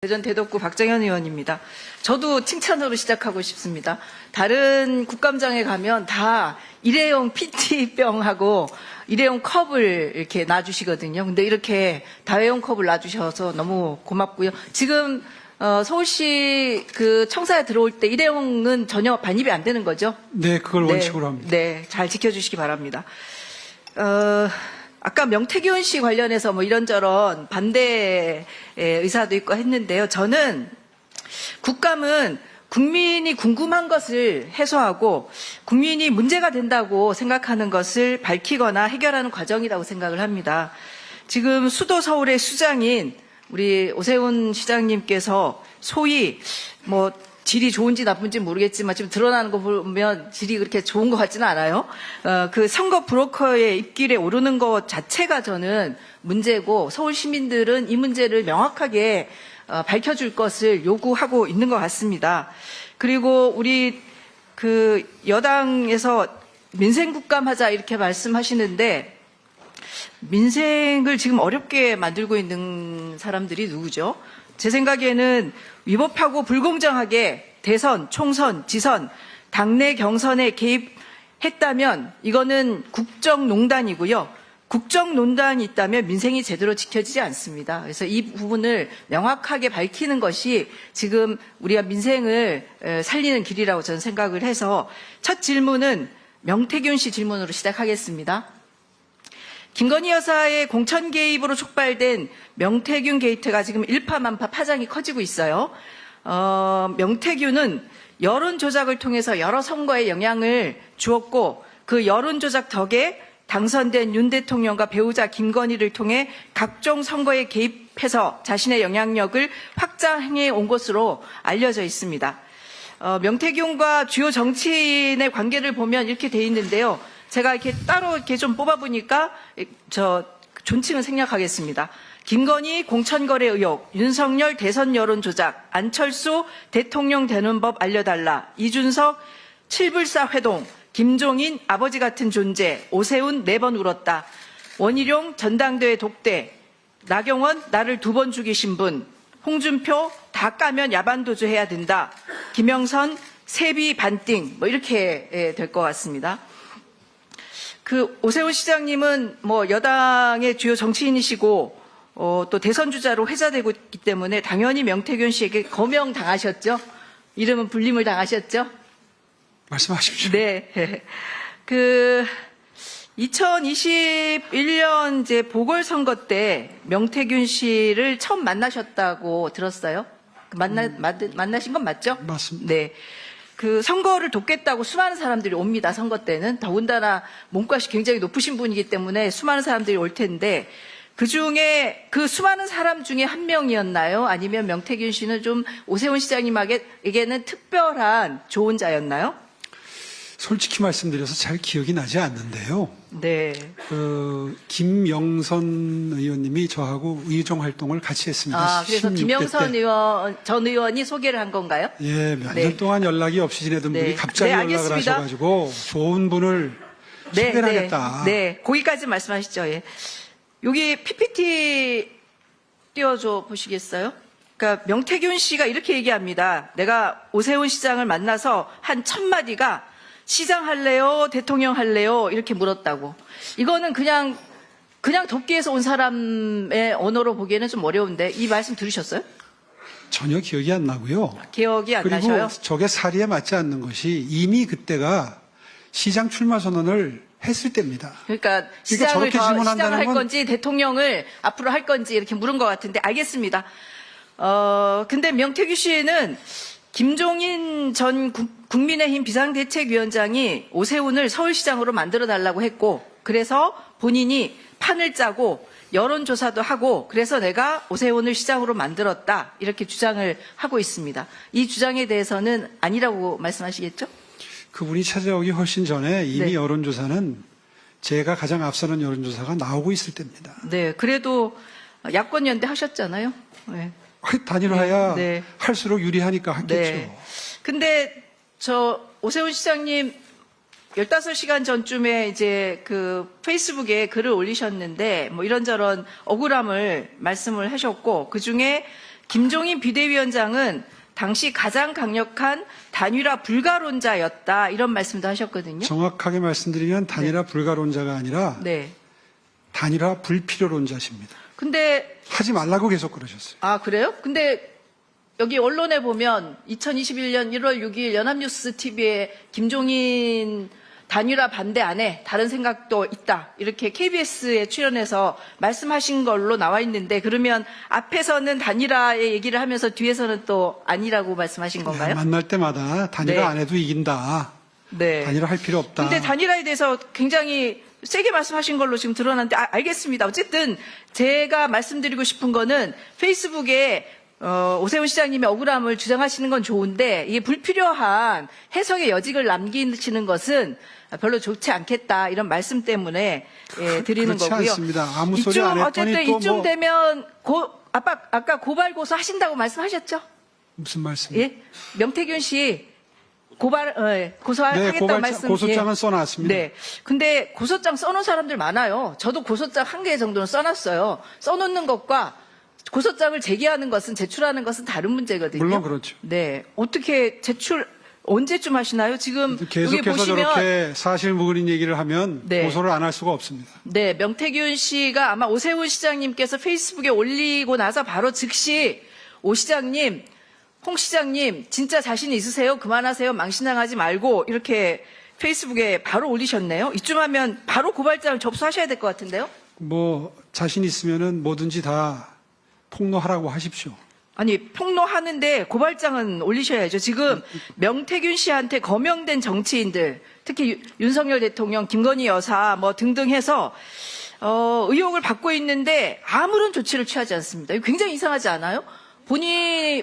대전 대덕구 박정현 의원입니다. 저도 칭찬으로 시작하고 싶습니다. 다른 국감장에 가면 다 일회용 PT병하고 일회용 컵을 이렇게 놔주시거든요. 근데 이렇게 다회용 컵을 놔주셔서 너무 고맙고요. 지금 어, 서울시 그 청사에 들어올 때 일회용은 전혀 반입이 안 되는 거죠? 네, 그걸 원칙으로 합니다. 네, 잘 지켜주시기 바랍니다. 어, 아까 명태균 씨 관련해서 뭐 이런저런 반대 의사도 있고 했는데요. 저는 국감은 국민이 궁금한 것을 해소하고 국민이 문제가 된다고 생각하는 것을 밝히거나 해결하는 과정이라고 생각을 합니다. 지금 수도 서울의 수장인 우리 오세훈 시장님께서 소위 뭐 질이 좋은지 나쁜지 모르겠지만 지금 드러나는 거 보면 질이 그렇게 좋은 것 같지는 않아요. 어, 그 선거 브로커의 입길에 오르는 것 자체가 저는 문제고 서울 시민들은 이 문제를 명확하게 어, 밝혀줄 것을 요구하고 있는 것 같습니다. 그리고 우리 그 여당에서 민생 국감하자 이렇게 말씀하시는데 민생을 지금 어렵게 만들고 있는 사람들이 누구죠? 제 생각에는 위법하고 불공정하게 대선, 총선, 지선, 당내 경선에 개입했다면 이거는 국정농단이고요. 국정농단이 있다면 민생이 제대로 지켜지지 않습니다. 그래서 이 부분을 명확하게 밝히는 것이 지금 우리가 민생을 에, 살리는 길이라고 저는 생각을 해서 첫 질문은 명태균 씨 질문으로 시작하겠습니다. 김건희 여사의 공천 개입으로 촉발된 명태균 게이트가 지금 일파만파 파장이 커지고 있어요. 어, 명태균은 여론 조작을 통해서 여러 선거에 영향을 주었고 그 여론 조작 덕에 당선된 윤 대통령과 배우자 김건희를 통해 각종 선거에 개입해서 자신의 영향력을 확장해 온 것으로 알려져 있습니다. 어, 명태균과 주요 정치인의 관계를 보면 이렇게 돼 있는데요. 제가 이렇게 따로 이렇게 좀 뽑아보니까 저 존칭을 생략하겠습니다. 김건희 공천거래 의혹, 윤석열 대선 여론 조작, 안철수 대통령 되는 법 알려달라, 이준석 칠불사 회동, 김종인 아버지 같은 존재, 오세훈 네 번 울었다, 원희룡 전당대회 독대, 나경원 나를 두 번 죽이신 분, 홍준표 다 까면 야반도주 해야 된다, 김영선 세비 반띵 뭐 이렇게 예, 될것 같습니다. 그 오세훈 시장님은 뭐 여당의 주요 정치인이시고 어, 또 대선 주자로 회자되고 있기 때문에 당연히 명태균 씨에게 거명 당하셨죠. 이름은 불림을 당하셨죠. 말씀하십시오. 네. 그 2021년 이제 보궐선거 때 명태균 씨를 처음 만나셨다고 들었어요. 그 만나 만나- 만나신 건 맞죠? 맞습니다. 네. 그 선거를 돕겠다고 수많은 사람들이 옵니다. 선거 때는 더군다나 몸값이 굉장히 높으신 분이기 때문에 수많은 사람들이 올 텐데 그 중에 그 수많은 사람 중에 한 명이었나요? 아니면 명태균 씨는 좀 오세훈 시장님에게는 특별한 좋은 자였나요? 솔직히 말씀드려서 잘 기억이 나지 않는데요. 네. 그 김영선 의원님이 저하고 의정 활동을 같이 했습니다. 아, 그래서 16대 김영선 때. 의원, 전 의원이 소개를 한 건가요? 예, 몇년 네. 동안 연락이 없이 지내던 네. 분이 갑자기 네, 연락을. 하셔가지고 좋은 분을 소개를 하겠다. 네, 네, 거기까지 말씀하시죠. 예. 여기 PPT 띄워줘 보시겠어요? 그러니까 명태균 씨가 이렇게 얘기합니다. 내가 오세훈 시장을 만나서 한 첫 마디가 시장 할래요, 대통령 할래요 이렇게 물었다고. 이거는 그냥 그냥 돕기에서 온 사람의 언어로 보기에는 좀 어려운데 이 말씀 들으셨어요? 전혀 기억이 안 나고요. 기억이 안 그리고 나셔요? 저게 사리에 맞지 않는 것이 이미 그때가 시장 출마 선언을 했을 때입니다. 그러니까 시장을 저렇게 더 시장을 할 건- 건지 대통령을 앞으로 할 건지 이렇게 물은 것 같은데 알겠습니다. 어 근데 명태규 씨는 김종인 전 국- 국민의힘 비상대책위원장이 오세훈을 서울시장으로 만들어 달라고 했고 그래서 본인이 판을 짜고 여론조사도 하고 그래서 내가 오세훈을 시장으로 만들었다 이렇게 주장을 하고 있습니다. 이 주장에 대해서는 아니라고 말씀하시겠죠? 그분이 찾아오기 훨씬 전에 이미 네. 여론조사는 제가 가장 앞서는 여론조사가 나오고 있을 때입니다. 네, 그래도 야권 연대 하셨잖아요. 네. 단일화야 네. 할수록 유리하니까 하겠죠. 네. 근데 저 오세훈 시장님 15시간 전쯤에 이제 그 페이스북에 글을 올리셨는데 뭐 이런저런 억울함을 말씀을 하셨고 그 중에 김종인 비대위원장은 당시 가장 강력한 단일화 불가론자였다 이런 말씀도 하셨거든요. 정확하게 말씀드리면 단일화 불가론자가 아니라 네. 단일화 불필요론자십니다. 근데 하지 말라고 계속 그러셨어요. 아 그래요? 근데 여기 언론에 보면 2021년 1월 6일 연합뉴스 TV에 김종인 단일화 반대 안에 다른 생각도 있다 이렇게 KBS에 출연해서 말씀하신 걸로 나와 있는데 그러면 앞에서는 단일화의 얘기를 하면서 뒤에서는 또 아니라고 말씀하신 건가요? 만날 때마다 단일화 네. 안 해도 이긴다. 네. 단일화 할 필요 없다. 근데 단일화에 대해서 굉장히 세게 말씀하신 걸로 지금 드러났는데 아, 알겠습니다. 어쨌든 제가 말씀드리고 싶은 거는 페이스북에 어, 오세훈 시장님의 억울함을 주장하시는 건 좋은데 이게 불필요한 해석의 여직을 남기시는 것은 별로 좋지 않겠다 이런 말씀 때문에 예, 드리는 그렇지 거고요. 않습니다. 아무 소리 이쯤 안 했더니 어쨌든 또 이쯤 뭐- 되면 고, 아까 아까 고발 고소 하신다고 말씀하셨죠? 무슨 말씀? 예, 명태균 씨 고발 어, 예, 고소하겠다고 네, 말씀 고소장은 예. 써놨습니다. 네, 근데 고소장 써놓은 사람들 많아요. 저도 고소장 한 개 정도는 써놨어요. 써놓는 것과 고소장을 제기하는 것은 제출하는 것은 다른 문제거든요. 물론 그렇죠. 네, 어떻게 제출 언제쯤 하시나요? 지금 계속해서 보시면 저렇게 사실 무근인 얘기를 하면 네. 고소를 안 할 수가 없습니다. 네, 명태균 씨가 아마 오세훈 시장님께서 페이스북에 올리고 나서 바로 즉시 오 시장님, 홍 시장님 진짜 자신 있으세요? 그만하세요. 망신당하지 말고 이렇게 페이스북에 바로 올리셨네요. 이쯤 하면 바로 고발장을 접수하셔야 될 것 같은데요. 뭐 자신 있으면은 뭐든지 다 폭로하라고 하십시오. 아니 폭로하는데 고발장은 올리셔야죠. 지금 명태균 씨한테 거명된 정치인들, 특히 유- 윤석열 대통령, 김건희 여사 뭐 등등 해서 어, 의혹을 받고 있는데 아무런 조치를 취하지 않습니다. 굉장히 이상하지 않아요? 본인이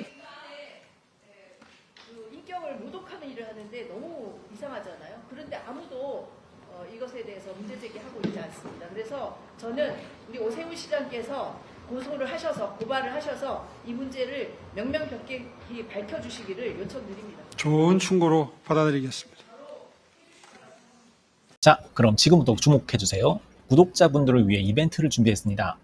그 인격을 모독하는 일을 하는데 너무 이상하잖아요. 그런데 아무도 어, 이것에 대해서 문제 제기하고 있지 그래서 저는 우리 오세훈 시장께서 고소를 하셔서 고발을 하셔서 이 문제를 명명백백히 밝혀주시기를 요청드립니다. 좋은 충고로 받아들이겠습니다. 자, 그럼 지금부터 주목해 주세요. 구독자분들을 위해 이벤트를 준비했습니다.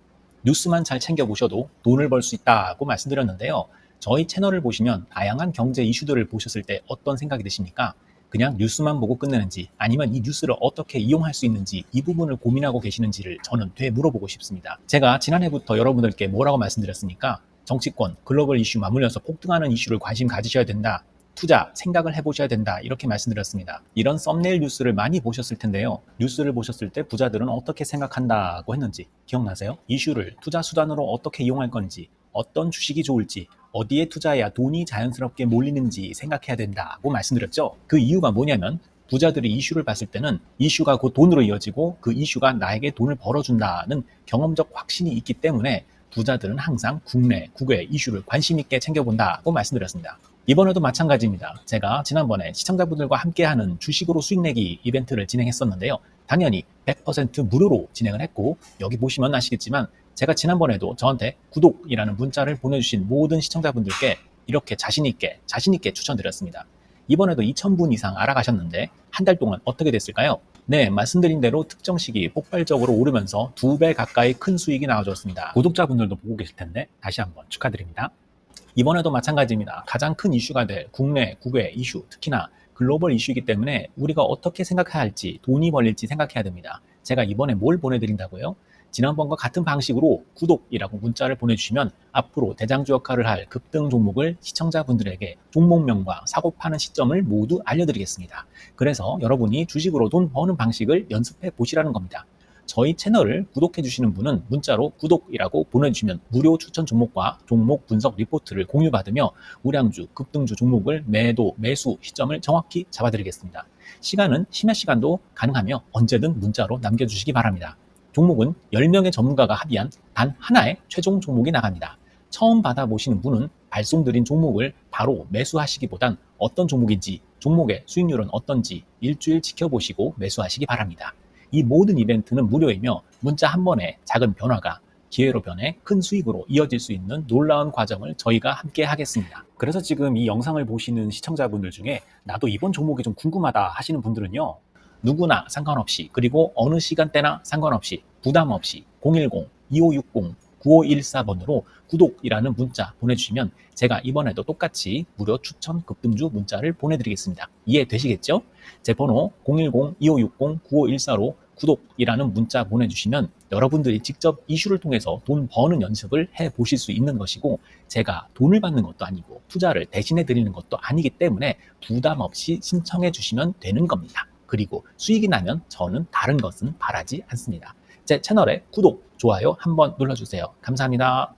뉴스만 잘 챙겨보셔도 돈을 벌 수 있다고 말씀드렸는데요. 저희 채널을 보시면 다양한 경제 이슈들을 보셨을 때 어떤 생각이 드십니까? 그냥 뉴스만 보고 끝내는지 아니면 이 뉴스를 어떻게 이용할 수 있는지 이 부분을 고민하고 계시는지를 저는 되게 물어보고 싶습니다. 제가 지난해부터 여러분들께 뭐라고 말씀드렸습니까? 정치권, 글로벌 이슈 맞물려서 폭등하는 이슈를 관심 가지셔야 된다. 투자, 생각을 해보셔야 된다. 이렇게 말씀드렸습니다. 이런 썸네일 뉴스를 많이 보셨을 텐데요. 뉴스를 보셨을 때 부자들은 어떻게 생각한다고 했는지 기억나세요? 이슈를 투자 수단으로 어떻게 이용할 건지, 어떤 주식이 좋을지, 어디에 투자해야 돈이 자연스럽게 몰리는지 생각해야 된다고 말씀드렸죠. 그 이유가 뭐냐면 부자들이 이슈를 봤을 때는 이슈가 곧 돈으로 이어지고 그 이슈가 나에게 돈을 벌어준다는 경험적 확신이 있기 때문에 부자들은 항상 국내, 국외 이슈를 관심 있게 챙겨본다고 말씀드렸습니다. 이번에도 마찬가지입니다. 제가 지난번에 시청자분들과 함께하는 주식으로 수익 내기 이벤트를 진행했었는데요. 당연히 100% 무료로 진행을 했고 여기 보시면 아시겠지만 제가 지난번에도 저한테 구독이라는 문자를 보내주신 모든 시청자분들께 이렇게 자신있게 자신있게 추천드렸습니다. 이번에도 2,000분 이상 알아가셨는데 한 달 동안 어떻게 됐을까요? 네, 말씀드린 대로 특정 시기 폭발적으로 오르면서 두 배 가까이 큰 수익이 나와줬습니다. 구독자분들도 보고 계실 텐데 다시 한번 축하드립니다. 이번에도 마찬가지입니다. 가장 큰 이슈가 될 국내, 국외 이슈, 특히나 글로벌 이슈이기 때문에 우리가 어떻게 생각해야 할지, 돈이 벌릴지 생각해야 됩니다. 제가 이번에 뭘 보내드린다고요? 지난번과 같은 방식으로 구독이라고 문자를 보내주시면 앞으로 대장주 역할을 할 급등 종목을 시청자분들에게 종목명과 사고 파는 시점을 모두 알려드리겠습니다. 그래서 여러분이 주식으로 돈 버는 방식을 연습해 보시라는 겁니다. 저희 채널을 구독해 주시는 분은 문자로 구독이라고 보내주시면 무료 추천 종목과 종목 분석 리포트를 공유받으며 우량주, 급등주 종목을 매도, 매수 시점을 정확히 잡아드리겠습니다. 시간은 심야 시간도 가능하며 언제든 문자로 남겨주시기 바랍니다. 종목은 10명의 전문가가 합의한 단 하나의 최종 종목이 나갑니다. 처음 받아보시는 분은 발송드린 종목을 바로 매수하시기보단 어떤 종목인지, 종목의 수익률은 어떤지 일주일 지켜보시고 매수하시기 바랍니다. 이 모든 이벤트는 무료이며 문자 한 번에 작은 변화가 기회로 변해 큰 수익으로 이어질 수 있는 놀라운 과정을 저희가 함께 하겠습니다. 그래서 지금 이 영상을 보시는 시청자분들 중에 나도 이번 종목이 좀 궁금하다 하시는 분들은요. 누구나 상관없이 그리고 어느 시간대나 상관없이 부담 없이 010-2560 9514번으로 구독이라는 문자 보내주시면 제가 이번에도 똑같이 무료 추천 급등주 문자를 보내드리겠습니다. 이해되시겠죠? 제 번호 010-2560-9514로 구독이라는 문자 보내주시면 여러분들이 직접 이슈를 통해서 돈 버는 연습을 해 보실 수 있는 것이고 제가 돈을 받는 것도 아니고 투자를 대신해 드리는 것도 아니기 때문에 부담 없이 신청해 주시면 되는 겁니다. 그리고 수익이 나면 저는 다른 것은 바라지 않습니다. 제 채널에 구독, 좋아요 한번 눌러주세요. 감사합니다.